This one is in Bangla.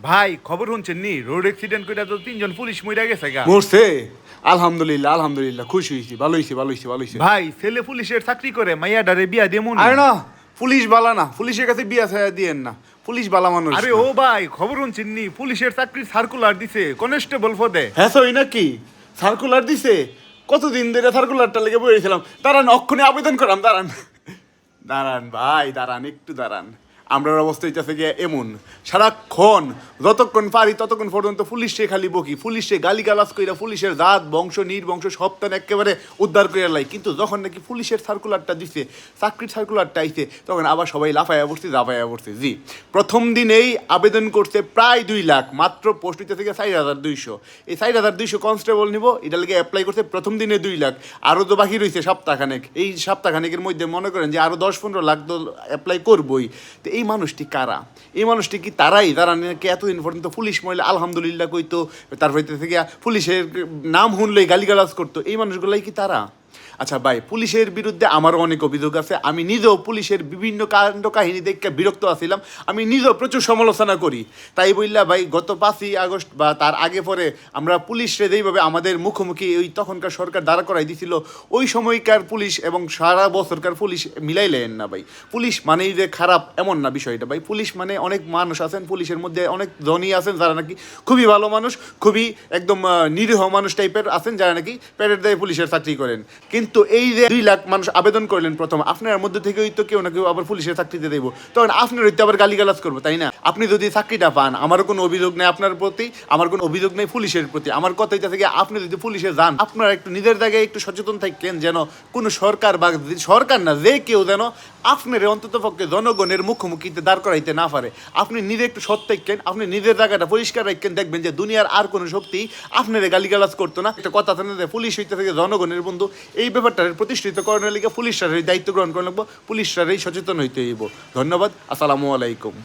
ভাই খবর শুনছেন নি? রোড অ্যাক্সিডেন্ট করে তো তিনজন পুলিশ মইরা গেছে গা। মরছে? আলহামদুলিল্লাহ আলহামদুলিল্লাহ খুশি হয়েছি ভালো হয়েছে ভালো হয়েছে ভালো হয়েছে ভাই ছেলে পুলিশের চাকরি করে মাইয়া ডারে বিয়া দেমু আরে না পুলিশ বালা না পুলিশের কাছে বিয়া ছায়া দিয়েন না পুলিশ বালা মানুষ আরে ও ভাই খবর শুনছেন নি? পুলিশের চাকরির সার্কুলার দিছে কনস্টেবল পদে। হ্যাঁ সই নাকি? সার্কুলার দিছে? কতদিন ধরে সার্কুলারটা লেগে বসেছিলাম দাঁড়ান অক্ষণে আবেদন করাম দাঁড়ান। দাঁড়ান ভাই দাঁড়ান একটু দাঁড়ান। আমরার অবস্থা হইতেছে গিয়ে এমন। সারাক্ষণ যতক্ষণ পারি ততক্ষণ পর্যন্ত পুলিশে খালি বকি, পুলিশে গালি গালাজ কইরা পুলিশের জাত, বংশ, নির্বংশ সপ্তাহ একেবারে উদ্ধার করে লাই। কিন্তু যখন নাকি পুলিশের সার্কুলারটা দিছে, চাকরির সার্কুলারটা আইছে, তখন আবার সবাই লাফাইয়া পড়ছে জাফাইয়া পড়ছে। জি, প্রথম দিনেই আবেদন করছে প্রায় দুই লাখ, মাত্র পোস্ট হইতে থেকে চার হাজার দুইশো। এই চার হাজার দুইশো কনস্টেবল নিব, এটা লেগে অ্যাপ্লাই করছে প্রথম দিনে দুই লাখ। আরও তো বাকি রয়েছে সপ্তাহখানেক। এই সপ্তাহখানেকের মধ্যে মনে করেন যে আরও দশ পনেরো লাখ তো অ্যাপ্লাই করবই। তো এই মানুষটি কারা? এই মানুষটি কি তারাই? তারা নাকি এতদিন পর্যন্ত পুলিশ মহিলা আলহামদুলিল্লাহ কইতো, তারপর থেকে পুলিশের নাম শুনলেই গালিগালাজ করতো। এই মানুষগুলাই কি তারা? আচ্ছা ভাই, পুলিশের বিরুদ্ধে আমারও অনেক অভিযোগ আছে। আমি নিজেও পুলিশের বিভিন্ন কাণ্ড কাহিনী দেখে বিরক্ত আছিলাম। আমি নিজেও প্রচুর সমালোচনা করি। তাই বললা ভাই, গত পাঁচই আগস্ট বা তার আগে পরে আমরা পুলিশরে যেইভাবে আমাদের মুখোমুখি ওই তখনকার সরকার দাঁড়া করাই দিছিল, ওই সময়কার পুলিশ এবং সারা বছরকার পুলিশ মিলাইলেন না ভাই। পুলিশ মানেই যে খারাপ এমন না বিষয়টা ভাই। পুলিশ মানে অনেক মানুষ আছেন, পুলিশের মধ্যে অনেক ধনী আছেন যারা নাকি খুবই ভালো মানুষ, খুবই একদম নিরীহ মানুষ টাইপের আছেন যারা নাকি প্যারেড দেয় পুলিশের চাকরি করেন। কিন্তু এই যে দুই লাখ মানুষ আবেদন করলেন প্রথম, আপনার মধ্যে থেকেই তো কেউ না কেউ আবার পুলিশের চাকরিতে দেবো তখন আপনার হইতে আবার গালিগালাজ করব, তাই না? আপনি যদি চাকরিটা পান, আমারও কোনো অভিযোগ নেই আপনার প্রতি, আমার কোনো অভিযোগ নেই পুলিশের প্রতি। আমার কথা এটা থেকে আপনি যদি পুলিশে যান, আপনারা একটু নিজের জায়গায় একটু সচেতন থাকেন যেন কোনো সরকার বা সরকার না, যে কেউ যেন আপনার অন্তত পক্ষে জনগণের মুখোমুখিতে দাঁড় করাইতে না পারে। আপনি নিজে একটু সৎ থাকেন আপনি নিজের জায়গাটা পরিষ্কার রাখেন দেখবেন যে দুনিয়ার আর কোনো শক্তি আপনার গালিগালাজ করতো না। একটা কথা যে পুলিশ হইতে থেকে জনগণের বন্ধু এই ব্যাপারটা প্রতিষ্ঠিত করানোর লিগে পুলিশরা দায়িত্ব গ্রহণ করে লাগবো, পুলিশরা সচেতন হইতে হইব। ধন্যবাদ, আসসালামু আলাইকুম।